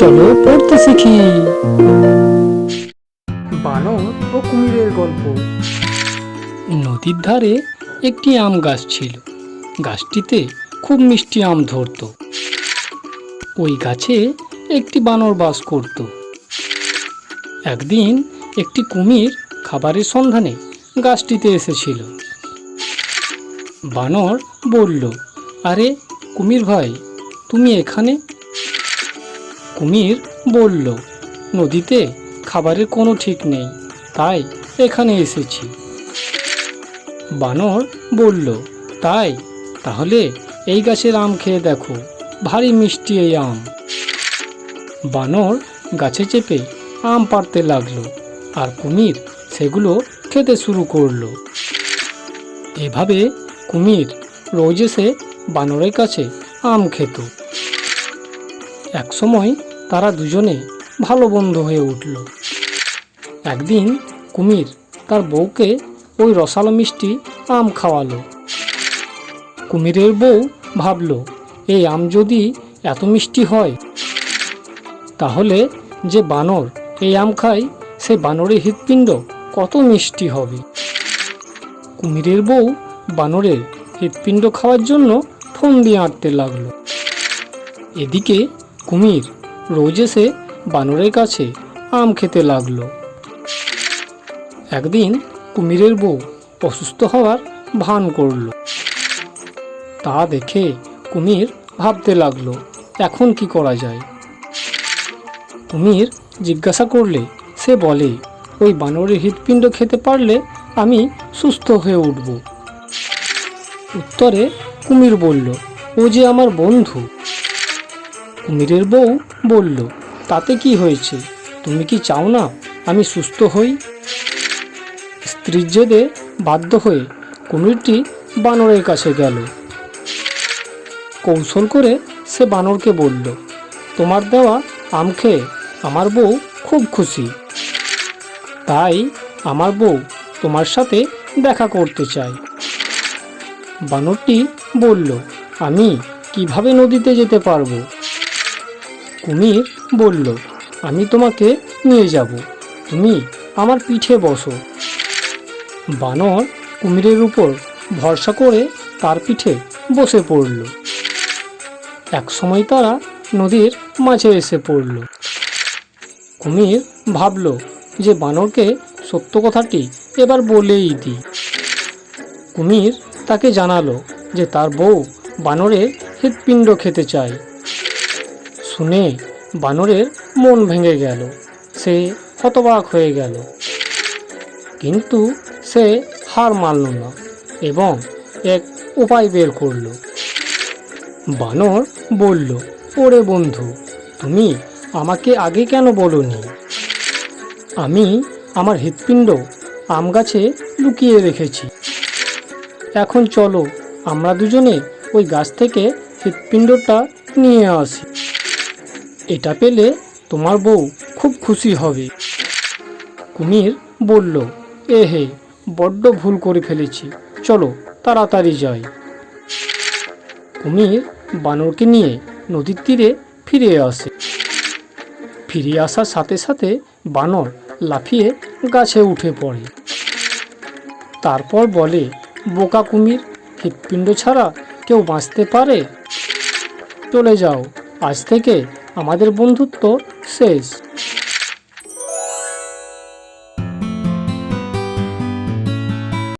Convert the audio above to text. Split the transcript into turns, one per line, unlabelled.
চলো পড়তে শিখি বানর ও কুমিরের গল্প। নদীর ধারে একটি আম গাছ ছিল। গাছটিতে খুব মিষ্টি আম ধরত। ওই গাছে একটি বানর বাস করত। একদিন একটি কুমির খাবারের সন্ধানে গাছটিতে এসেছিল। বানর বলল আরে কুমির ভাই তুমি এখানে কুমির বলল, নদীতে খাবারের কোনো ঠিক নেই, তাই এখানে এসেছি। বানর বলল, তাই? তাহলে এই গাছের আম খেয়ে দেখো, ভারী মিষ্টি এই আম। বানর গাছে চেপে আম পাড়তে লাগল, আর কুমির সেগুলো খেতে শুরু করল। এভাবে কুমির রোজ এসে বানরের কাছে আম খেত। একসময় তারা দুজনে ভালো বন্ধু হয়ে উঠল। একদিন কুমির তার বউকে ওই রসালো মিষ্টি আম খাওয়ালো। কুমিরের বউ ভাবল, এই আম যদি এত মিষ্টি হয়, তাহলে যে বানর এই আম খায়, সে বানরের হৃৎপিণ্ড কত মিষ্টি হবে? কুমিরের বউ বানরের হৃৎপিণ্ড খাওয়ার জন্য ফোন দিয়ে আঁটতে লাগল। এদিকে কুমির রোজ এসে বানরের কাছে আম খেতে লাগল। একদিন কুমিরের বউ অসুস্থ হওয়ার ভান করল। তা দেখে কুমির ভাবতে লাগল, এখন কি করা যায়? কুমির জিজ্ঞাসা করলে, সে বলে, ওই বানরের হৃৎপিণ্ড খেতে পারলে আমি সুস্থ হয়ে উঠব। উত্তরে কুমির বলল, ও যে আমার বন্ধু কুমিরের বউ বলল, তাতে কি হয়েছে? তুমি কি চাও না আমি সুস্থ হই? স্ত্রীর জেদে বাধ্য হয়ে কুমিরটি বানরের কাছে গেল। কৌশল করে সে বানরকে বলল, তোমার দেওয়া আম খেয়ে আমার বউ খুব খুশি। তাই আমার বউ তোমার সাথে দেখা করতে চায়। বানরটি বলল, আমি কীভাবে নদীতে যেতে পারব? কুমির বলল, আমি তোমাকে নিয়ে যাব। তুমি আমার পিঠে বসো। বানর কুমিরের উপর ভরসা করে তার পিঠে বসে পড়ল। এক সময় তারা নদীর মাঝে এসে পড়ল। কুমির ভাবল যে বানরকে সত্য কথাটি এবার বলেই দিই। কুমির তাকে জানালো যে তার বউ বানরের হৃৎপিণ্ড খেতে চায়। শুনে বানরের মন ভেঙে গেল। সে হতবাক হয়ে গেল। কিন্তু সে হার মানল না এবং এক উপায় বের করল। বানর বলল, ওরে বন্ধু, তুমি আমাকে আগে কেন বলনি? আমি আমার হৃৎপিণ্ড আম গাছে লুকিয়ে রেখেছি। এখন চলো, আমরা দুজনে ওই গাছ থেকে হৃৎপিণ্ডটা নিয়ে আসি। এটা পেলে তোমার বউ খুব খুশি হবে। কুমির বলল, এ হে, বড্ড ভুল করে ফেলেছি। চলো, তাড়াতাড়ি যাই। কুমির বানরকে নিয়ে নদীর তীরে ফিরে আসে। ফিরে আসার সাথে সাথে বানর লাফিয়ে গাছে উঠে পড়ে। তারপর বলে, বোকা কুমির, হৃৎপিণ্ড ছাড়া কেউ বাঁচতে পারে? চলে যাও, আজ থেকে আমাদের বন্ধুত্ব শেষ।